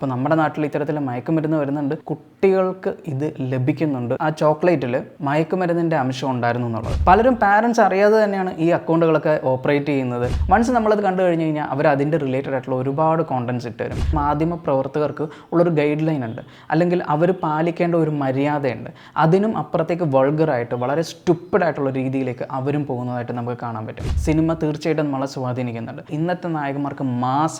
അപ്പോൾ നമ്മുടെ നാട്ടിൽ ഇത്തരത്തിൽ മയക്കുമരുന്ന് വരുന്നുണ്ട്. കുട്ടികൾക്ക് ഇത് ലഭിക്കുന്നുണ്ട്. ആ ചോക്ലേറ്റിൽ മയക്കുമരുന്നിന്റെ അംശം ഉണ്ടായിരുന്നു എന്നുള്ളത്. പലരും പാരന്റ്സ് അറിയാതെ തന്നെയാണ് ഈ അക്കൗണ്ടുകളൊക്കെ ഓപ്പറേറ്റ് ചെയ്യുന്നത്. വൺസ് നമ്മളത് കണ്ടു കഴിഞ്ഞു കഴിഞ്ഞാൽ അവർ അതിന്റെ റിലേറ്റഡ് ആയിട്ടുള്ള ഒരുപാട് കോണ്ടൻസ് ഇട്ട് തരും. മാധ്യമ പ്രവർത്തകർക്ക് ഉള്ളൊരു ഗൈഡ് ലൈൻ ഉണ്ട്. അല്ലെങ്കിൽ അവർ പാലിക്കേണ്ട ഒരു മര്യാദയുണ്ട്. അതിനും അപ്പുറത്തേക്ക് വൾഗറായിട്ട് വളരെ സ്റ്റുപ്പിഡ് ആയിട്ടുള്ള രീതിയിലേക്ക് അവരും പോകുന്നതായിട്ട് നമുക്ക് കാണാൻ പറ്റും. സിനിമ തീർച്ചയായിട്ടും നമ്മളെ സ്വാധീനിക്കുന്നുണ്ട്. ഇന്നത്തെ നായകന്മാർക്ക്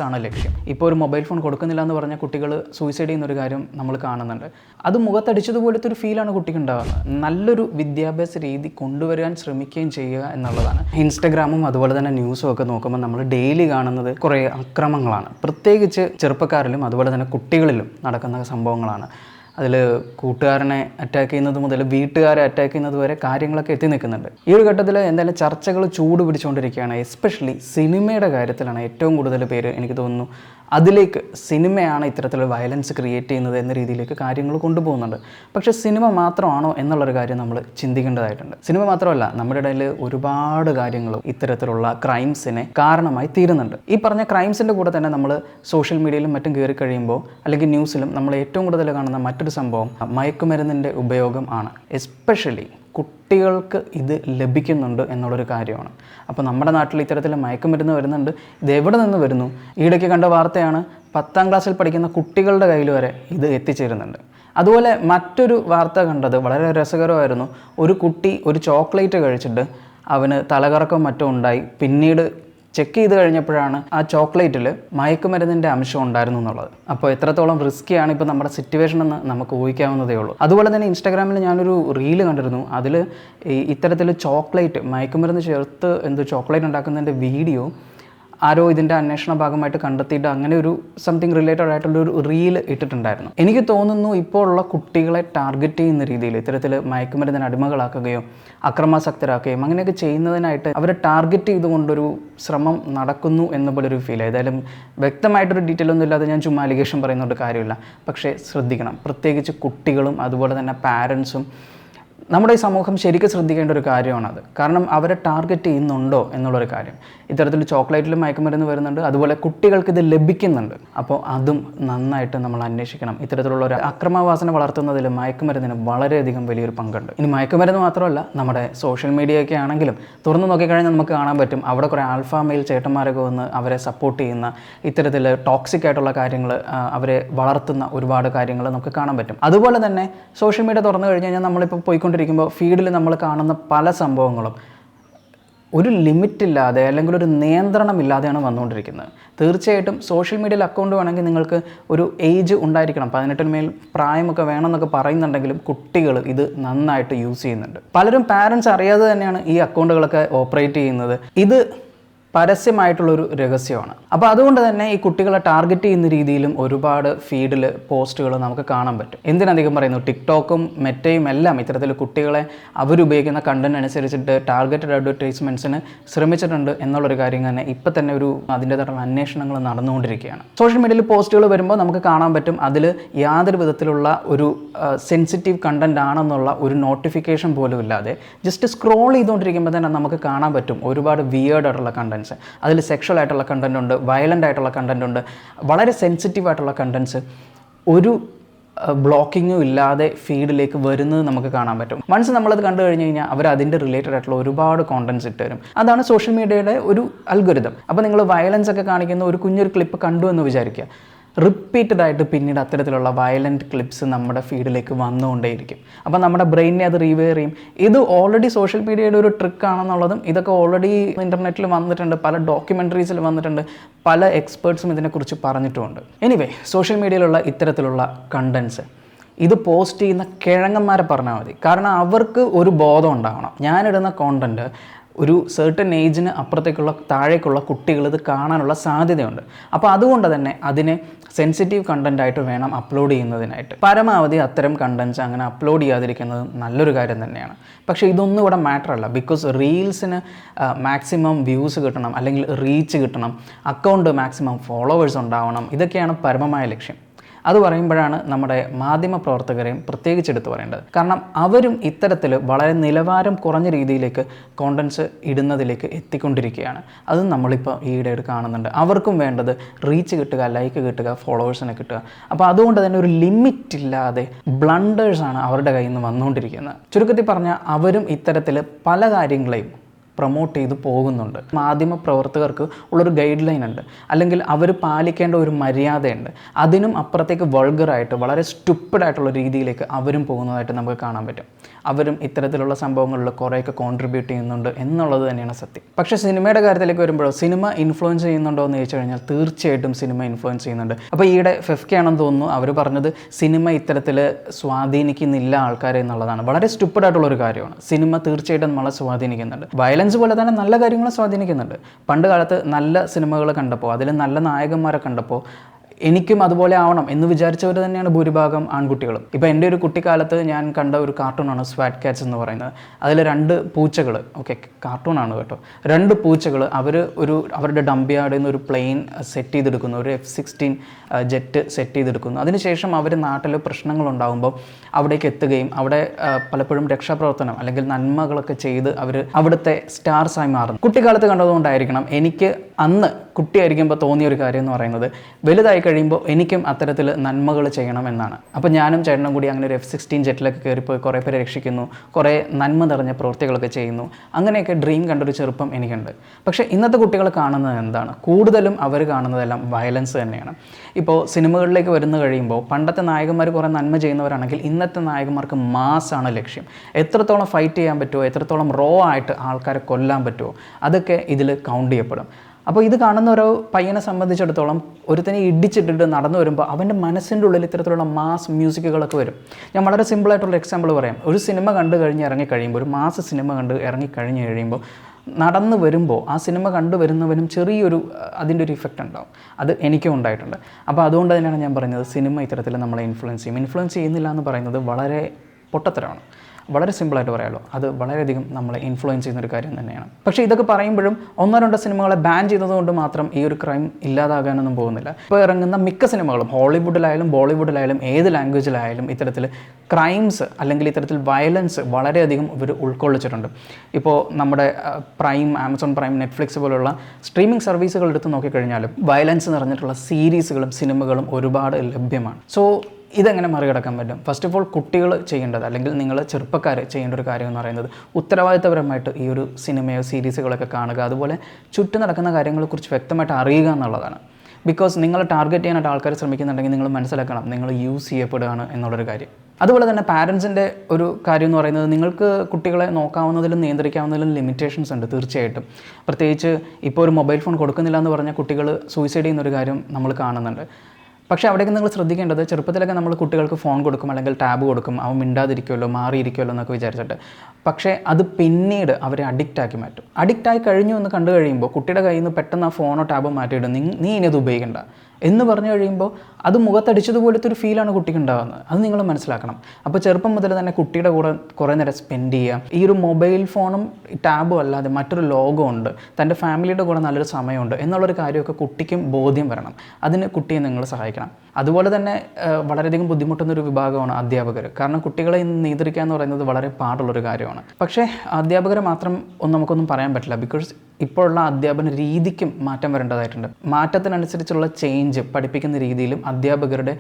ആണ് ലക്ഷ്യം. ഇപ്പോൾ ഒരു മൊബൈൽ ഫോൺ കൊടുക്കുന്നില്ല എന്ന് പറഞ്ഞാൽ കുട്ടികൾ സൂയിസൈഡ് ചെയ്യുന്ന ഒരു കാര്യം നമ്മൾ കാണുന്നുണ്ട്. അത് മുഖത്തടിച്ചതുപോലത്തെ ഒരു ഫീലാണ് കുട്ടിക്ക് ഉണ്ടാകുന്നത് നല്ലൊരു വിദ്യാഭ്യാസ രീതി കൊണ്ടുവരാൻ ശ്രമിക്കുകയും ചെയ്യുക എന്നുള്ളതാണ്. ഇൻസ്റ്റഗ്രാമും അതുപോലെ തന്നെ ന്യൂസും ഒക്കെ നോക്കുമ്പോൾ നമ്മൾ ഡെയിലി കാണുന്നത് കുറേ അക്രമങ്ങളാണ്. പ്രത്യേകിച്ച് ചെറുപ്പക്കാരിലും അതുപോലെ തന്നെ കുട്ടികളിലും നടക്കുന്ന സംഭവങ്ങളാണ്. അതിൽ കൂട്ടുകാരനെ അറ്റാക്ക് ചെയ്യുന്നത് മുതൽ വീട്ടുകാരെ അറ്റാക്ക് ചെയ്യുന്നത് വരെ കാര്യങ്ങളൊക്കെ എത്തി നിൽക്കുന്നുണ്ട്. ഈ ഒരു ഘട്ടത്തിൽ എന്തായാലും ചർച്ചകൾ ചൂട് പിടിച്ചുകൊണ്ടിരിക്കുകയാണ് എസ്പെഷ്യലി സിനിമയുടെ കാര്യത്തിലാണ് ഏറ്റവും കൂടുതൽ പേര് എനിക്ക് തോന്നുന്നു അതിലേക്ക് സിനിമയാണ് ഇത്തരത്തിലുള്ള വയലൻസ് ക്രിയേറ്റ് ചെയ്യുന്നത് എന്ന രീതിയിലേക്ക് കാര്യങ്ങൾ കൊണ്ടുപോകുന്നുണ്ട്. പക്ഷേ സിനിമ മാത്രമാണോ എന്നുള്ളൊരു കാര്യം നമ്മൾ ചിന്തിക്കേണ്ടതായിട്ടുണ്ട്. സിനിമ മാത്രമല്ല നമ്മുടെ ഇടയിൽ ഒരുപാട് കാര്യങ്ങൾ ഇത്തരത്തിലുള്ള ക്രൈംസിനെ കാരണമായി തീരുന്നുണ്ട്. ഈ പറഞ്ഞ ക്രൈംസിന്റെ കൂടെ തന്നെ നമ്മൾ സോഷ്യൽ മീഡിയയിലും മറ്റും കയറി കഴിയുമ്പോൾ അല്ലെങ്കിൽ ന്യൂസിലും നമ്മൾ ഏറ്റവും കൂടുതൽ കാണുന്ന മറ്റൊരു സംഭവം മയക്കുമരുന്നിന്റെ ഉപയോഗം ആണ്. എസ്പെഷ്യലി കുട്ടികൾക്ക് ഇത് ലഭിക്കുന്നുണ്ട് എന്നുള്ളൊരു കാര്യമാണ്. അപ്പോൾ നമ്മുടെ നാട്ടിൽ ഇത്തരത്തിൽ മയക്കുമരുന്ന് വരുന്നുണ്ട്. ഇത് നിന്ന് വരുന്നു? ഈയിടയ്ക്ക് കണ്ട വാർത്തയാണ് പത്താം ക്ലാസ്സിൽ പഠിക്കുന്ന കുട്ടികളുടെ കയ്യിൽ വരെ ഇത് എത്തിച്ചേരുന്നുണ്ട്. അതുപോലെ മറ്റൊരു വാർത്ത കണ്ടത് വളരെ രസകരമായിരുന്നു. ഒരു കുട്ടി ഒരു ചോക്ലേറ്റ് കഴിച്ചിട്ട് അവന് തലകറക്കം മറ്റും ഉണ്ടായി. പിന്നീട് ചെക്ക് ചെയ്ത് കഴിഞ്ഞപ്പോഴാണ് ആ ചോക്ലേറ്റിൽ മയക്കുമരുന്നിന്റെ അംശം ഉണ്ടായിരുന്നു എന്നുള്ളത്. അപ്പോൾ എത്രത്തോളം റിസ്ക്കിയാണ് ഇപ്പോൾ നമ്മുടെ സിറ്റുവേഷൻ എന്ന് നമുക്ക് ഊഹിക്കാവുന്നതേ ഉള്ളൂ. അതുപോലെ തന്നെ ഇൻസ്റ്റാഗ്രാമിൽ ഞാനൊരു റീൽ കണ്ടിരുന്നു. അതിൽ ഇത്തരത്തിൽ ചോക്ലേറ്റ് മയക്കുമരുന്ന് ചേർത്ത് എന്ത് ചോക്ലേറ്റ് ഉണ്ടാക്കുന്നതിന്റെ വീഡിയോ ആരോ ഇതിന്റെ അന്വേഷണ ഭാഗമായിട്ട് കണ്ടെത്തിയിട്ട് അങ്ങനെ ഒരു സംതിങ് റിലേറ്റഡ് ആയിട്ടുള്ള ഒരു റീൽ ഇട്ടിട്ടുണ്ടായിരുന്നു. എനിക്ക് തോന്നുന്നു ഇപ്പോൾ ഉള്ള കുട്ടികളെ ടാർഗറ്റ് ചെയ്യുന്ന രീതിയിൽ ഇത്തരത്തിൽ മയക്കുമരുന്നിന് അടിമകളാക്കുകയോ അക്രമാസക്തരാക്കുകയും അങ്ങനെയൊക്കെ ചെയ്യുന്നതിനായിട്ട് അവരെ ടാർഗറ്റ് ചെയ്തുകൊണ്ടൊരു ശ്രമം നടക്കുന്നു എന്ന പോലെ ഒരു ഫീൽ ഏതായാലും വ്യക്തമായിട്ടൊരു ഡീറ്റെയിൽ ഒന്നും ഇല്ലാതെ ഞാൻ ചുമ്മാ അലിഗേഷൻ പറയുന്നതുകൊണ്ട് കാര്യമില്ല. പക്ഷേ ശ്രദ്ധിക്കണം. പ്രത്യേകിച്ച് കുട്ടികളും അതുപോലെ തന്നെ പാരൻസും നമ്മുടെ ഈ സമൂഹം ശരിക്കും ശ്രദ്ധിക്കേണ്ട ഒരു കാര്യമാണത്. കാരണം അവരെ ടാർഗറ്റ് ചെയ്യുന്നുണ്ടോ എന്നുള്ളൊരു കാര്യം. ഇത്തരത്തിൽ ചോക്ലേറ്റിലും മയക്കുമരുന്ന് വരുന്നുണ്ട്. അതുപോലെ കുട്ടികൾക്ക് ഇത് ലഭിക്കുന്നുണ്ട്. അപ്പോൾ അതും നന്നായിട്ട് നമ്മൾ അന്വേഷിക്കണം. ഇത്തരത്തിലുള്ള ഒരു അക്രമവാസന വളർത്തുന്നതിൽ മയക്കുമരുന്നിന് വളരെയധികം വലിയൊരു പങ്കുണ്ട്. ഇനി മയക്കുമരുന്ന് മാത്രമല്ല നമ്മുടെ സോഷ്യൽ മീഡിയയൊക്കെ ആണെങ്കിലും തുറന്നു നോക്കിക്കഴിഞ്ഞാൽ നമുക്ക് കാണാൻ പറ്റും. അവിടെ കുറേ ആൽഫ മെയിൽ ചേട്ടന്മാരൊക്കെ വന്ന് അവരെ സപ്പോർട്ട് ചെയ്യുന്ന ഇത്തരത്തിൽ ടോക്സിക് ആയിട്ടുള്ള കാര്യങ്ങൾ അവരെ വളർത്തുന്ന ഒരുപാട് കാര്യങ്ങൾ നമുക്ക് കാണാൻ പറ്റും. അതുപോലെ തന്നെ സോഷ്യൽ മീഡിയ തുറന്നു കഴിഞ്ഞ് കഴിഞ്ഞാൽ നമ്മളിപ്പോൾ പോയിക്കൊണ്ടിരിക്കുമ്പോൾ ഫീഡിൽ നമ്മൾ കാണുന്ന പല സംഭവങ്ങളും ഒരു ലിമിറ്റില്ലാതെ അല്ലെങ്കിൽ ഒരു നിയന്ത്രണമില്ലാതെയാണ് വന്നുകൊണ്ടിരിക്കുന്നത്. തീർച്ചയായിട്ടും സോഷ്യൽ മീഡിയയിൽ അക്കൗണ്ട് വേണമെങ്കിൽ നിങ്ങൾക്ക് ഒരു ഏജ് ഉണ്ടായിരിക്കണം. പതിനെട്ടിന് മേൽ പ്രായമൊക്കെ വേണമെന്നൊക്കെ പറയുന്നുണ്ടെങ്കിലും കുട്ടികൾ ഇത് നന്നായിട്ട് യൂസ് ചെയ്യുന്നുണ്ട്. പലരും പാരൻസ് അറിയാതെ തന്നെയാണ് ഈ അക്കൗണ്ടുകളൊക്കെ ഓപ്പറേറ്റ് ചെയ്യുന്നത്. ഇത് പരസ്യമായിട്ടുള്ളൊരു രഹസ്യമാണ്. അപ്പോൾ അതുകൊണ്ട് തന്നെ ഈ കുട്ടികളെ ടാർഗറ്റ് ചെയ്യുന്ന രീതിയിലും ഒരുപാട് ഫീഡിൽ പോസ്റ്റുകൾ നമുക്ക് കാണാൻ പറ്റും. എന്തിനധികം പറയുന്നു? ടിക്ടോക്കും മെറ്റയും എല്ലാം ഇത്തരത്തിൽ കുട്ടികളെ അവരുപയോഗിക്കുന്ന കണ്ടന്റ് അനുസരിച്ചിട്ട് ടാർഗറ്റഡ് അഡ്വർടൈസ്മെന്റ്സിന് ശ്രമിച്ചിട്ടുണ്ട് എന്നുള്ളൊരു കാര്യം തന്നെ ഇപ്പം തന്നെ ഒരു അതിന്റേതായിട്ടുള്ള അന്വേഷണങ്ങൾ നടന്നുകൊണ്ടിരിക്കുകയാണ്. സോഷ്യൽ മീഡിയയിൽ പോസ്റ്റുകൾ വരുമ്പോൾ നമുക്ക് കാണാൻ പറ്റും അതിൽ യാതൊരു വിധത്തിലുള്ള ഒരു സെൻസിറ്റീവ് കണ്ടന്റ് ആണെന്നുള്ള ഒരു നോട്ടിഫിക്കേഷൻ പോലും ഇല്ലാതെ ജസ്റ്റ് സ്ക്രോൾ ചെയ്തുകൊണ്ടിരിക്കുമ്പോൾ തന്നെ നമുക്ക് കാണാൻ പറ്റും ഒരുപാട് വിയേർഡ് ആയിട്ടുള്ള കണ്ടൻസ് അതിൽ സെക്ഷൽ ആയിട്ടുള്ള കണ്ടന്റ് ഉണ്ട് വയലന്റ് ആയിട്ടുള്ള കണ്ടന്റ് ഉണ്ട് വളരെ സെൻസിറ്റീവ് ആയിട്ടുള്ള കണ്ടൻസ് ഒരു ബ്ലോക്കിങ്ങും ഇല്ലാതെ ഫീഡിലേക്ക് വരുന്നത് നമുക്ക് കാണാൻ പറ്റും. വൺസ് നമ്മളത് കണ്ടു കഴിഞ്ഞ് കഴിഞ്ഞാൽ അവർ അതിന്റെ റിലേറ്റഡ് ആയിട്ടുള്ള ഒരുപാട് കോണ്ടൻസ് ഇട്ട് തരും. അതാണ് സോഷ്യൽ മീഡിയയുടെ ഒരു അൽഗുരിതം അപ്പോൾ നിങ്ങൾ വയലൻസ് ഒക്കെ കാണിക്കുന്ന ഒരു കുഞ്ഞൊരു ക്ലിപ്പ് കണ്ടു എന്ന് വിചാരിക്കുക. റിപ്പീറ്റഡ് ആയിട്ട് പിന്നീട് അത്തരത്തിലുള്ള വയലന്റ് ക്ലിപ്സ് നമ്മുടെ ഫീഡിലേക്ക് വന്നുകൊണ്ടേയിരിക്കും. അപ്പോൾ നമ്മുടെ ബ്രെയിനെ അത് റീവെയർ ചെയ്യും. ഇത് ഓൾറെഡി സോഷ്യൽ മീഡിയയുടെ ഒരു ട്രിക്ക് ആണെന്നുള്ളതും ഇതൊക്കെ ഓൾറെഡി ഇന്റർനെറ്റിൽ വന്നിട്ടുണ്ട് പല ഡോക്യുമെന്ററീസിൽ വന്നിട്ടുണ്ട് പല എക്സ്പേർട്സും ഇതിനെക്കുറിച്ച് പറഞ്ഞിട്ടുമുണ്ട് എനിവേ സോഷ്യൽ മീഡിയയിലുള്ള ഇത്തരത്തിലുള്ള കണ്ടൻസ് ഇത് പോസ്റ്റ് ചെയ്യുന്ന കിഴങ്ങന്മാരെ പറഞ്ഞാൽ മതി. കാരണം അവർക്ക് ഒരു ബോധം ഉണ്ടാവണം. ഞാനിടുന്ന കോണ്ടന്റ് ഒരു സെർട്ടൻ ഏജിന് അപ്പുറത്തേക്കുള്ള താഴേക്കുള്ള കുട്ടികൾ ഇത് കാണാനുള്ള സാധ്യതയുണ്ട്. അപ്പോൾ അതുകൊണ്ട് തന്നെ അതിനെ സെൻസിറ്റീവ് കണ്ടന്റ് ആയിട്ട് വേണം അപ്ലോഡ് ചെയ്യുന്നതിനായിട്ട്. പരമാവധി അത്തരം കണ്ടൻസ് അങ്ങനെ അപ്ലോഡ് ചെയ്യാതിരിക്കുന്നത് നല്ലൊരു കാര്യം തന്നെയാണ്. പക്ഷേ ഇതൊന്നും ഇവിടെ മാറ്റർ അല്ല. ബിക്കോസ് റീൽസിന് മാക്സിമം വ്യൂസ് കിട്ടണം അല്ലെങ്കിൽ റീച്ച് കിട്ടണം അക്കൗണ്ട് മാക്സിമം ഫോളോവേഴ്സ് ഉണ്ടാവണം ഇതൊക്കെയാണ് പരമമായ ലക്ഷ്യം. അത് പറയുമ്പോഴാണ് നമ്മുടെ മാധ്യമ പ്രവർത്തകരെയും പ്രത്യേകിച്ച് എടുത്തു പറയേണ്ടത്. കാരണം അവരും ഇത്തരത്തിൽ വളരെ നിലവാരം കുറഞ്ഞ രീതിയിലേക്ക് കോണ്ടൻസ് ഇടുന്നതിലേക്ക് എത്തിക്കൊണ്ടിരിക്കുകയാണ്. അത് നമ്മളിപ്പോൾ ഈയിടെ കാണുന്നുണ്ട്. അവർക്കും വേണ്ടത് റീച്ച് കിട്ടുക ലൈക്ക് കിട്ടുക ഫോളോവേഴ്സിനെ കിട്ടുക. അപ്പോൾ അതുകൊണ്ട് തന്നെ ഒരു ലിമിറ്റ് ഇല്ലാതെ ബ്ലണ്ടേഴ്സാണ് അവരുടെ കയ്യിൽ നിന്ന് വന്നുകൊണ്ടിരിക്കുന്നത് ചുരുക്കത്തിൽ പറഞ്ഞാൽ അവരും ഇത്തരത്തിൽ പല കാര്യങ്ങളെയും പ്രൊമോട്ട് ചെയ്ത് പോകുന്നുണ്ട്. മാധ്യമ പ്രവർത്തകർക്ക് ഉള്ളൊരു ഗൈഡ് ലൈൻ ഉണ്ട്. അല്ലെങ്കിൽ അവർ പാലിക്കേണ്ട ഒരു മര്യാദയുണ്ട്. അതിനും അപ്പുറത്തേക്ക് വൾഗറായിട്ട് വളരെ സ്റ്റുപ്പിഡായിട്ടുള്ള രീതിയിലേക്ക് അവരും പോകുന്നതായിട്ട് നമുക്ക് കാണാൻ പറ്റും. അവരും ഇത്തരത്തിലുള്ള സംഭവങ്ങളിൽ കുറേയൊക്കെ കോൺട്രിബ്യൂട്ട് ചെയ്യുന്നുണ്ട് എന്നുള്ളത് തന്നെയാണ് സത്യം. പക്ഷേ സിനിമയുടെ കാര്യത്തിലേക്ക് വരുമ്പോൾ സിനിമ ഇൻഫ്ലുവൻസ് ചെയ്യുന്നുണ്ടോ എന്ന് ചോദിച്ചു കഴിഞ്ഞാൽ തീർച്ചയായിട്ടും സിനിമ ഇൻഫ്ലുവൻസ് ചെയ്യുന്നുണ്ട്. അപ്പോൾ ഈയിടെ ഫെഫ്കെ ആണെന്ന് തോന്നുന്നു അവർ പറഞ്ഞത് സിനിമ ഇത്തരത്തിൽ സ്വാധീനിക്കുന്നില്ല ആൾക്കാരെ എന്നുള്ളതാണ്. വളരെ സ്റ്റുപ്പിഡായിട്ടുള്ള ഒരു കാര്യമാണ്. സിനിമ തീർച്ചയായിട്ടും നമ്മളെ സ്വാധീനിക്കുന്നുണ്ട്. വയലൻസ് പോലെ തന്നെ നല്ല കാര്യങ്ങളും സ്വാധീനിക്കുന്നുണ്ട്. പണ്ട് കാലത്ത് നല്ല സിനിമകൾ കണ്ടപ്പോൾ അതിൽ നല്ല നായകന്മാരെ കണ്ടപ്പോൾ എനിക്കും അതുപോലെ ആവണം എന്ന് വിചാരിച്ചവർ തന്നെയാണ് ഭൂരിഭാഗം ആൺകുട്ടികളും. ഇപ്പോൾ എന്റെ ഒരു കുട്ടിക്കാലത്ത് ഞാൻ കണ്ട ഒരു കാർട്ടൂണാണ് സ്വാറ്റ് കാറ്റ്സ് എന്ന് പറയുന്നത്. അതിൽ രണ്ട് പൂച്ചകൾ ഓക്കെ കാർട്ടൂണാണ് കേട്ടോ. രണ്ട് പൂച്ചകൾ അവർ ഒരു അവരുടെ ഡംബിയാർഡിൽ നിന്ന് ഒരു പ്ലെയിൻ സെറ്റ് ചെയ്തെടുക്കുന്നു. ഒരു എഫ് സിക്സ്റ്റീൻ ജെറ്റ് സെറ്റ് ചെയ്തെടുക്കുന്നു. അതിനുശേഷം അവർ നാട്ടിൽ പ്രശ്നങ്ങളുണ്ടാകുമ്പോൾ അവിടേക്ക് എത്തുകയും അവിടെ പലപ്പോഴും രക്ഷാപ്രവർത്തനം അല്ലെങ്കിൽ നന്മകളൊക്കെ ചെയ്ത് അവർ അവിടുത്തെ സ്റ്റാർസായി മാറുന്നു. കുട്ടിക്കാലത്ത് കണ്ടതുകൊണ്ടായിരിക്കണം എനിക്ക് അന്ന് കുട്ടിയായിരിക്കുമ്പോൾ തോന്നിയ ഒരു കാര്യം എന്ന് പറയുന്നത് വലുതായി കഴിയുമ്പോൾ എനിക്കും അത്തരത്തിൽ നന്മകൾ ചെയ്യണം എന്നാണ്. അപ്പോൾ ഞാനും ചേട്ടനും കൂടി അങ്ങനെ ഒരു എഫ് സിക്സ്റ്റീൻ ജെറ്റിലൊക്കെ കയറിപ്പോയി കുറേ പേരെ രക്ഷിക്കുന്നു കുറേ നന്മ നിറഞ്ഞ പ്രവൃത്തികളൊക്കെ ചെയ്യുന്നു. അങ്ങനെയൊക്കെ ഡ്രീം കണ്ടൊരു ചെറുപ്പം എനിക്കുണ്ട്. പക്ഷേ ഇന്നത്തെ കുട്ടികൾ കാണുന്നത് എന്താണ്? കൂടുതലും അവർ കാണുന്നതെല്ലാം വയലൻസ് തന്നെയാണ്. ഇപ്പോൾ സിനിമകളിലേക്ക് വരുന്നു കഴിയുമ്പോൾ പണ്ടത്തെ നായകന്മാർ കുറേ നന്മ ചെയ്യുന്നവരാണെങ്കിൽ ഇന്നത്തെ നായകന്മാർക്ക് മാസാണ് ലക്ഷ്യം. എത്രത്തോളം ഫൈറ്റ് ചെയ്യാൻ പറ്റുമോ എത്രത്തോളം റോ ആയിട്ട് ആൾക്കാരെ കൊല്ലാൻ പറ്റുമോ അതൊക്കെ ഇതിൽ കൗണ്ട് ചെയ്യപ്പെടും. അപ്പോൾ ഇത് കാണുന്ന ഒരു പയ്യനെ സംബന്ധിച്ചിടത്തോളം ഒരുത്തനെ ഇടിച്ചിട്ടിട്ട് നടന്നു വരുമ്പോൾ അവന്റെ മനസ്സിന്റെ ഉള്ളിൽ ഇത്തരത്തിലുള്ള മാസ് മ്യൂസിക്കുകളൊക്കെ വരും. ഞാൻ വളരെ സിമ്പിളായിട്ടുള്ള എക്സാമ്പിൾ പറയാം. ഒരു സിനിമ കണ്ടു കഴിഞ്ഞ് ഇറങ്ങി കഴിയുമ്പോൾ ഒരു മാസ് സിനിമ കണ്ട് ഇറങ്ങി കഴിഞ്ഞ് കഴിയുമ്പോൾ നടന്നു വരുമ്പോൾ ആ സിനിമ കണ്ടു വരുന്നവനും ചെറിയൊരു അതിന്റെ ഒരു ഇഫക്റ്റ് ഉണ്ടാവും. അത് എനിക്കും ഉണ്ടായിട്ടുണ്ട്. അപ്പോൾ അതുകൊണ്ട് തന്നെയാണ് ഞാൻ പറഞ്ഞത് സിനിമ ഇത്തരത്തിൽ നമ്മളെ ഇൻഫ്ലുവൻസ് ചെയ്യും. ഇൻഫ്ലുവൻസ് ചെയ്യുന്നില്ല എന്ന് പറയുന്നത് വളരെ പൊട്ടത്തരമാണ്. വളരെ സിമ്പിളായിട്ട് പറയാമല്ലോ അത് വളരെയധികം നമ്മളെ ഇൻഫ്ലുവൻസ് ചെയ്യുന്ന ഒരു കാര്യം തന്നെയാണ്. പക്ഷേ ഇതൊക്കെ പറയുമ്പോഴും ഒന്നോ രണ്ടോ സിനിമകളെ ബാൻ ചെയ്തതുകൊണ്ട് മാത്രം ഈ ഒരു ക്രൈം ഇല്ലാതാകാനൊന്നും പോകുന്നില്ല. ഇപ്പോൾ ഇറങ്ങുന്ന മിക്ക സിനിമകളും ഹോളിവുഡിലായാലും ബോളിവുഡിലായാലും ഏത് ലാംഗ്വേജിലായാലും ഇത്തരത്തിൽ ക്രൈംസ് അല്ലെങ്കിൽ ഇത്തരത്തിൽ വയലൻസ് വളരെയധികം ഇവർ ഉൾക്കൊള്ളിച്ചിട്ടുണ്ട്. ഇപ്പോൾ നമ്മുടെ പ്രൈം ആമസോൺ പ്രൈം നെറ്റ്ഫ്ലിക്സ് പോലുള്ള സ്ട്രീമിംഗ് സർവീസുകൾ എടുത്ത് നോക്കിക്കഴിഞ്ഞാലും വയലൻസ് നിറഞ്ഞിട്ടുള്ള സീരീസുകളും സിനിമകളും ഒരുപാട് ലഭ്യമാണ്. സോ ഇതെങ്ങനെ മറികടക്കാൻ പറ്റും? ഫസ്റ്റ് ഓഫ് ഓൾ കുട്ടികൾ ചെയ്യേണ്ടത് അല്ലെങ്കിൽ നിങ്ങൾ ചെറുപ്പക്കാർ ചെയ്യേണ്ട ഒരു കാര്യം എന്ന് പറയുന്നത് ഉത്തരവാദിത്തപരമായിട്ട് ഈ ഒരു സിനിമയോ സീരീസുകളൊക്കെ കാണുക. അതുപോലെ ചുറ്റും നടക്കുന്ന കാര്യങ്ങളെക്കുറിച്ച് വ്യക്തമായിട്ട് അറിയുക എന്നുള്ളതാണ്. ബിക്കോസ് നിങ്ങൾ ടാർഗറ്റ് ചെയ്യാനായിട്ട് ആൾക്കാർ ശ്രമിക്കുന്നുണ്ടെങ്കിൽ നിങ്ങൾ മനസ്സിലാക്കണം നിങ്ങൾ യൂസ് ചെയ്യപ്പെടുകയാണ് എന്നുള്ളൊരു കാര്യം. അതുപോലെ തന്നെ പാരൻസിന്റെ ഒരു കാര്യം എന്ന് പറയുന്നത് നിങ്ങൾക്ക് കുട്ടികളെ നോക്കാവുന്നതിലും നിയന്ത്രിക്കാവുന്നതിലും ലിമിറ്റേഷൻസ് ഉണ്ട് തീർച്ചയായിട്ടും. പ്രത്യേകിച്ച് ഇപ്പോൾ ഒരു മൊബൈൽ ഫോൺ കൊടുക്കുന്നില്ല എന്ന് പറഞ്ഞാൽ കുട്ടികൾ സൂയിസൈഡ് ചെയ്യുന്നൊരു കാര്യം നമ്മൾ കാണുന്നുണ്ട്. പക്ഷേ അവിടെയൊക്കെ നിങ്ങൾ ശ്രദ്ധിക്കേണ്ടത് ചെറുപ്പത്തിലൊക്കെ നമ്മൾ കുട്ടികൾക്ക് ഫോൺ കൊടുക്കും അല്ലെങ്കിൽ ടാബ് കൊടുക്കും അവൻ മിണ്ടാതിരിക്കുമല്ലോ മാറിയിരിക്കുമല്ലോ എന്നൊക്കെ വിചാരിച്ചിട്ട്. പക്ഷേ അത് പിന്നീട് അവരെ അഡിക്റ്റ് ആക്കി മാറ്റും. അഡിക്റ്റ് ആയി കഴിഞ്ഞു എന്ന് കണ്ടു കഴിയുമ്പോൾ കുട്ടിയുടെ കയ്യിൽ നിന്ന് പെട്ടെന്ന് ആ ഫോണോ ടാബോ മാറ്റിയിട്ട് നീ നീ ഇനി അത് ഉപയോഗിക്കണ്ട. എന്ന് പറഞ്ഞു കഴിയുമ്പോൾ അത് മുഖത്തടിച്ചതുപോലത്തെ ഒരു ഫീലാണ് കുട്ടിക്ക് ഉണ്ടാകുന്നത് അത് നിങ്ങൾ മനസ്സിലാക്കണം. അപ്പോൾ ചെറുപ്പം മുതൽ തന്നെ കുട്ടിയുടെ കൂടെ കുറേ നേരം സ്പെൻഡ് ചെയ്യുക. ഈ ഒരു മൊബൈൽ ഫോണും ടാബും അല്ലാതെ മറ്റൊരു ലോകമുണ്ട് തന്റെ ഫാമിലിയുടെ കൂടെ നല്ലൊരു സമയമുണ്ട്. എന്നുള്ളൊരു കാര്യമൊക്കെ കുട്ടിക്കും ബോധ്യം വരണം. അതിന് കുട്ടിയെ നിങ്ങൾ സഹായിക്കണം. അതുപോലെ തന്നെ വളരെയധികം ബുദ്ധിമുട്ടുന്ന ഒരു വിഭാഗമാണ് അധ്യാപകർ. കാരണം കുട്ടികളെ ഇന്ന് നിയന്ത്രിക്കുക എന്ന് പറയുന്നത് വളരെ പാടുള്ളൊരു കാര്യമാണ്. പക്ഷേ അധ്യാപകരെ മാത്രം ഒന്നും നമുക്കൊന്നും പറയാൻ പറ്റില്ല. ബിക്കോസ് ഇപ്പോഴുള്ള അധ്യാപന രീതിക്കും മാറ്റം വരേണ്ടതായിട്ടുണ്ട്. മാറ്റത്തിനനുസരിച്ചുള്ള ചേഞ്ച് പഠിപ്പിക്കുന്ന രീതിയിലും അധ്യാപകരുടെ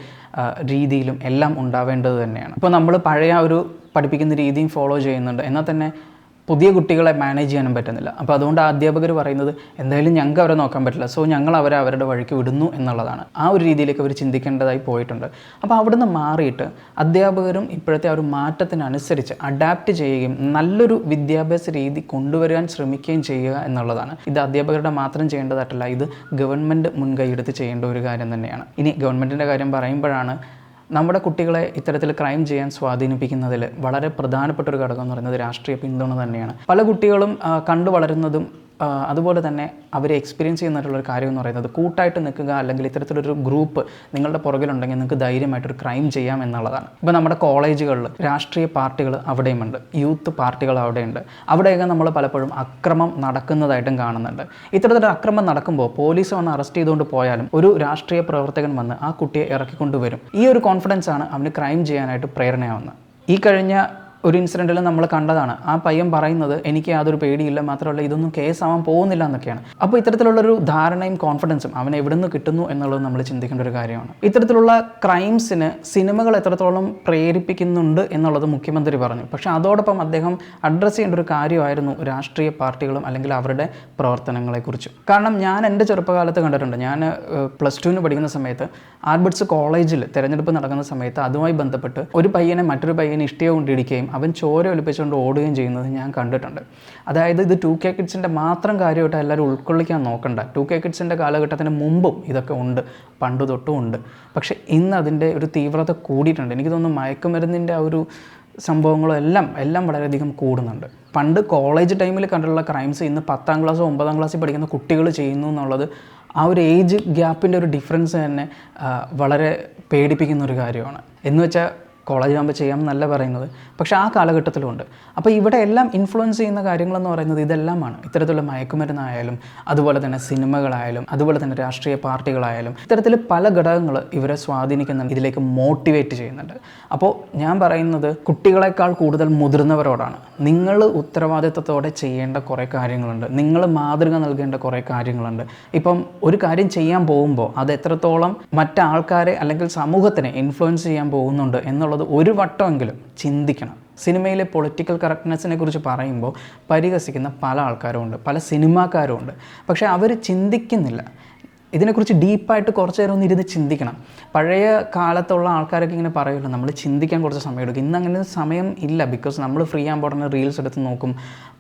രീതിയിലും എല്ലാം ഉണ്ടാവേണ്ടത് തന്നെയാണ്. ഇപ്പോൾ നമ്മൾ പഴയ ഒരു പഠിപ്പിക്കുന്ന രീതിയും ഫോളോ ചെയ്യുന്നുണ്ട്. എന്നാൽ തന്നെ പുതിയ കുട്ടികളെ മാനേജ് ചെയ്യാനും പറ്റുന്നില്ല. അപ്പോൾ അതുകൊണ്ട് അധ്യാപകർ പറയുന്നത് എന്തായാലും ഞങ്ങൾക്ക് അവരെ നോക്കാൻ പറ്റില്ല. സോ ഞങ്ങൾ അവരെ അവരുടെ വഴിക്ക് വിടുന്നു എന്നുള്ളതാണ്. ആ ഒരു രീതിയിലേക്ക് അവർ ചിന്തിക്കേണ്ടതായി പോയിട്ടുണ്ട്. അപ്പോൾ അവിടുന്ന് മാറിയിട്ട് അധ്യാപകരും ഇപ്പോഴത്തെ ആ ഒരു മാറ്റത്തിനനുസരിച്ച് അഡാപ്റ്റ് ചെയ്യുകയും നല്ലൊരു വിദ്യാഭ്യാസ രീതി കൊണ്ടുവരാൻ ശ്രമിക്കുകയും ചെയ്യുക എന്നുള്ളതാണ്. ഇത് അധ്യാപകരുടെ മാത്രം ചെയ്യേണ്ടതായിട്ടല്ല ഇത് ഗവൺമെന്റ് മുൻകൈയെടുത്ത് ചെയ്യേണ്ട ഒരു കാര്യം തന്നെയാണ്. ഇനി ഗവൺമെന്റിന്റെ കാര്യം പറയുമ്പോഴാണ് നമ്മുടെ കുട്ടികളെ ഇത്തരത്തിൽ ക്രൈം ചെയ്യാൻ സ്വാധീനിപ്പിക്കുന്നതിൽ വളരെ പ്രധാനപ്പെട്ട ഒരു ഘടകം എന്ന് പറയുന്നത് രാഷ്ട്രീയ പിന്തുണ തന്നെയാണ്. പല കുട്ടികളും കണ്ടു വളരുന്നതും അതുപോലെ തന്നെ അവർ എക്സ്പീരിയൻസ് ചെയ്യുന്നതായിട്ടുള്ള ഒരു കാര്യം എന്ന് പറയുന്നത് കൂട്ടായിട്ട് നിൽക്കുക അല്ലെങ്കിൽ ഇത്തരത്തിലൊരു ഗ്രൂപ്പ് നിങ്ങളുടെ പുറകിലുണ്ടെങ്കിൽ നിങ്ങൾക്ക് ധൈര്യമായിട്ടൊരു ക്രൈം ചെയ്യാം എന്നുള്ളതാണ്. ഇപ്പോൾ നമ്മുടെ കോളേജുകളിൽ രാഷ്ട്രീയ പാർട്ടികൾ അവിടെയുമുണ്ട്. യൂത്ത് പാർട്ടികൾ അവിടെയുണ്ട്. അവിടെയൊക്കെ നമ്മൾ പലപ്പോഴും അക്രമം നടക്കുന്നതായിട്ടും കാണുന്നുണ്ട്. ഇത്തരത്തിലൊരു അക്രമം നടക്കുമ്പോൾ പോലീസ് വന്ന് അറസ്റ്റ് ചെയ്തുകൊണ്ട് പോയാലും ഒരു രാഷ്ട്രീയ പ്രവർത്തകൻ വന്ന് ആ കുട്ടിയെ ഇറക്കിക്കൊണ്ടുവരും ഈ ഒരു കോൺഫിഡൻസ് ആണ് അവന് ക്രൈം ചെയ്യാനായിട്ട് പ്രേരണയാവുന്നത്. ഈ കഴിഞ്ഞ ഒരു ഇൻസിഡന്റിൽ നമ്മൾ കണ്ടതാണ്. ആ പയ്യൻ പറയുന്നത് എനിക്ക് യാതൊരു പേടിയില്ല മാത്രമല്ല ഇതൊന്നും കേസ് ആവാൻ പോകുന്നില്ല എന്നൊക്കെയാണ്. അപ്പോൾ ഇത്തരത്തിലുള്ളൊരു ധാരണയും കോൺഫിഡൻസും അവൻ എവിടെ നിന്ന് കിട്ടുന്നു എന്നുള്ളത് നമ്മൾ ചിന്തിക്കേണ്ട ഒരു കാര്യമാണ്. ഇത്തരത്തിലുള്ള ക്രൈംസിന് സിനിമകൾ എത്രത്തോളം പ്രേരിപ്പിക്കുന്നുണ്ട് എന്നുള്ളത് മുഖ്യമന്ത്രി പറഞ്ഞു. പക്ഷേ അതോടൊപ്പം അദ്ദേഹം അഡ്രസ്സ് ചെയ്യേണ്ട ഒരു കാര്യമായിരുന്നു രാഷ്ട്രീയ പാർട്ടികളും അല്ലെങ്കിൽ അവരുടെ പ്രവർത്തനങ്ങളെക്കുറിച്ചും. കാരണം ഞാൻ എന്റെ ചെറുപ്പകാലത്ത് കണ്ടിട്ടുണ്ട്. ഞാൻ പ്ലസ് ടുവിന് പഠിക്കുന്ന സമയത്ത് ആൽബർട്സ് കോളേജിൽ തിരഞ്ഞെടുപ്പ് നടക്കുന്ന സമയത്ത് അതുമായി ബന്ധപ്പെട്ട് ഒരു പയ്യനെ മറ്റൊരു പയ്യനെ ഇഷ്ടിക കൊണ്ടിടിക്കുകയും അവൻ ചോര ഒലിപ്പിച്ചുകൊണ്ട് ഓടുകയും ചെയ്യുന്നത് ഞാൻ കണ്ടിട്ടുണ്ട്. അതായത് ഇത് ടു കെ കിഡ്സിന്റെ മാത്രം കാര്യമായിട്ട് എല്ലാവരും ഉൾക്കൊള്ളിക്കാൻ നോക്കണ്ട. ടു കെ കിഡ്സിന്റെ കാലഘട്ടത്തിന് മുമ്പും ഇതൊക്കെ ഉണ്ട്. പണ്ട് തൊട്ടും ഉണ്ട്. പക്ഷേ ഇന്ന് അതിന്റെ ഒരു തീവ്രത കൂടിയിട്ടുണ്ട്. എനിക്ക് തോന്നുന്നു മയക്കുമരുന്നിന്റെ ആ ഒരു സംഭവങ്ങളും എല്ലാം എല്ലാം വളരെയധികം കൂടുന്നുണ്ട്. പണ്ട് കോളേജ് ടൈമിൽ കണ്ടുള്ള ക്രൈംസ് ഇന്ന് പത്താം ക്ലാസ്സോ ഒമ്പതാം ക്ലാസ്സിൽ പഠിക്കുന്ന കുട്ടികൾ ചെയ്യുന്നു എന്നുള്ളത് ആ ഒരു ഏജ് ഗ്യാപ്പിന്റെ ഒരു ഡിഫറൻസ് തന്നെ വളരെ പേടിപ്പിക്കുന്ന ഒരു കാര്യമാണ്. എന്ന് വെച്ചാൽ കോളേജാകുമ്പോൾ ചെയ്യാം എന്നല്ല പറയുന്നത്. പക്ഷെ ആ കാലഘട്ടത്തിലുണ്ട് അപ്പോൾ ഇവിടെ എല്ലാം ഇൻഫ്ലുവൻസ് ചെയ്യുന്ന കാര്യങ്ങളെന്ന് പറയുന്നത് ഇതെല്ലാമാണ്. ഇത്തരത്തിലുള്ള മയക്കുമരുന്നായാലും അതുപോലെ തന്നെ സിനിമകളായാലും അതുപോലെ തന്നെ രാഷ്ട്രീയ പാർട്ടികളായാലും ഇത്തരത്തിൽ പല ഘടകങ്ങൾ ഇവരെ സ്വാധീനിക്കുന്നുണ്ട് ഇതിലേക്ക് മോട്ടിവേറ്റ് ചെയ്യുന്നുണ്ട്. അപ്പോൾ ഞാൻ പറയുന്നത് കുട്ടികളെക്കാൾ കൂടുതൽ മുതിർന്നവരോടാണ്. നിങ്ങൾ ഉത്തരവാദിത്വത്തോടെ ചെയ്യേണ്ട കുറേ കാര്യങ്ങളുണ്ട്. നിങ്ങൾ മാതൃക നൽകേണ്ട കുറേ കാര്യങ്ങളുണ്ട്. ഇപ്പം ഒരു കാര്യം ചെയ്യാൻ പോകുമ്പോൾ അത് എത്രത്തോളം മറ്റാൾക്കാരെ അല്ലെങ്കിൽ സമൂഹത്തിനെ ഇൻഫ്ലുവൻസ് ചെയ്യാൻ പോകുന്നുണ്ട് എന്നുള്ളത് ഒരു വട്ടമെങ്കിലും ചിന്തിക്കണം. സിനിമയിലെ പൊളിറ്റിക്കൽ കറക്റ്റ്നെസ്സിനെ കുറിച്ച് പറയുമ്പോൾ പരിഹസിക്കുന്ന പല ആൾക്കാരും ഉണ്ട് പല സിനിമാക്കാരും ഉണ്ട് പക്ഷേ അവർ ചിന്തിക്കുന്നില്ല. ഇതിനെക്കുറിച്ച് ഡീപ്പായിട്ട് കുറച്ച് നേരം ഒന്ന് ഇരുന്ന് ചിന്തിക്കണം. പഴയ കാലത്തുള്ള ആൾക്കാരൊക്കെ ഇങ്ങനെ പറയുമല്ലോ നമ്മൾ ചിന്തിക്കാൻ കുറച്ച് സമയം എടുക്കും. ഇന്ന് അങ്ങനെ സമയം ഇല്ല. ബിക്കോസ് നമ്മൾ ഫ്രീ ആകുമ്പോൾ ഉടനെ റീൽസ് എടുത്ത് നോക്കും.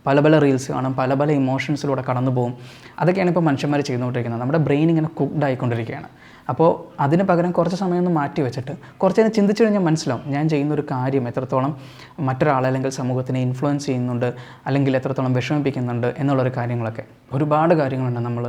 പല പല റീൽസ് കാണും. പല പല ഇമോഷൻസിലൂടെ കടന്നു പോകും അതൊക്കെയാണ് ഇപ്പോൾ മനുഷ്യന്മാർ ചെയ്തുകൊണ്ടിരിക്കുന്നത്. നമ്മുടെ ബ്രെയിൻ ഇങ്ങനെ കുക്ഡ് ആയിക്കൊണ്ടിരിക്കുകയാണ്. അപ്പോൾ അതിന് പകരം കുറച്ച് സമയം ഒന്ന് മാറ്റി വെച്ചിട്ട് കുറച്ച് നേരം ചിന്തിച്ചു കഴിഞ്ഞാൽ മനസ്സിലാവും ഞാൻ ചെയ്യുന്ന ഒരു കാര്യം എത്രത്തോളം മറ്റൊരാളെ അല്ലെങ്കിൽ സമൂഹത്തിനെ ഇൻഫ്ലുവൻസ് ചെയ്യുന്നുണ്ട് അല്ലെങ്കിൽ എത്രത്തോളം വിഷമിപ്പിക്കുന്നുണ്ട് എന്നുള്ളൊരു കാര്യങ്ങളൊക്കെ. ഒരുപാട് കാര്യങ്ങളുണ്ട് നമ്മൾ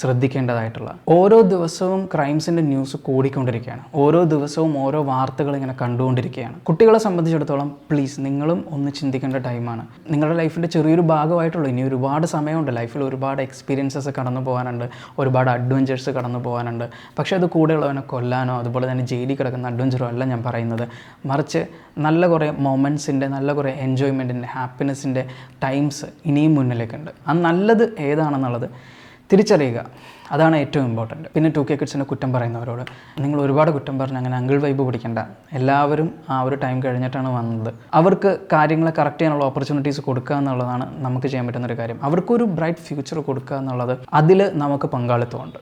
ശ്രദ്ധിക്കേണ്ടതായിട്ടുള്ള ഓരോ ദിവസവും ക്രൈംസിന്റെ ന്യൂസ് കൂടിക്കൊണ്ടിരിക്കുകയാണ്. ഓരോ ദിവസവും ഓരോ വാർത്തകൾ ഇങ്ങനെ കണ്ടുകൊണ്ടിരിക്കുകയാണ്. കുട്ടികളെ സംബന്ധിച്ചിടത്തോളം പ്ലീസ് നിങ്ങളും ഒന്ന് ചിന്തിക്കേണ്ട ടൈമാണ് നിങ്ങളുടെ ലൈഫിന്റെ ചെറിയൊരു ഭാഗമായിട്ടുള്ളൂ. ഇനി ഒരുപാട് സമയമുണ്ട്. ലൈഫിൽ ഒരുപാട് എക്സ്പീരിയൻസസ് കടന്നു പോകാനുണ്ട്. ഒരുപാട് അഡ്വഞ്ചേഴ്സ് കടന്നു പോകാനുണ്ട്. പക്ഷേ അത് കൂടെയുള്ളവനെ കൊല്ലാനോ അതുപോലെ തന്നെ ജയിലിൽ കിടക്കുന്ന അഡ്വഞ്ചറോ അല്ല ഞാൻ പറയുന്നത്. മറിച്ച് നല്ല കുറേ മൊമെന്റ്സിന്റെ നല്ല കുറേ എൻജോയ്മെന്റിന്റെ ഹാപ്പിനെസ്സിന്റെ ടൈംസ് ഇനിയും മുന്നിലേക്കുണ്ട്. ആ നല്ലത് ഏതാണെന്നുള്ളത് തിരിച്ചറിയുക. അതാണ് ഏറ്റവും ഇമ്പോർട്ടന്റ് പിന്നെ ടു കെ കിഡ്സിനെ കുറ്റം പറയുന്നവരോട് നിങ്ങൾ ഒരുപാട് കുറ്റം പറഞ്ഞ് അങ്ങനെ അങ്കിൾ വൈബ് പിടിക്കണ്ട. എല്ലാവരും ആ ഒരു ടൈം കഴിഞ്ഞിട്ടാണ് വന്നത്. അവർക്ക് കാര്യങ്ങളെ കറക്റ്റ് ചെയ്യാനുള്ള ഓപ്പർച്യൂണിറ്റീസ് കൊടുക്കുക എന്നുള്ളതാണ് നമുക്ക് ചെയ്യാൻ പറ്റുന്ന ഒരു കാര്യം. അവർക്കൊരു ബ്രൈറ്റ് ഫ്യൂച്ചർ കൊടുക്കുക എന്നുള്ളത് അതിൽ നമുക്ക് പങ്കാളിത്തമുണ്ട്.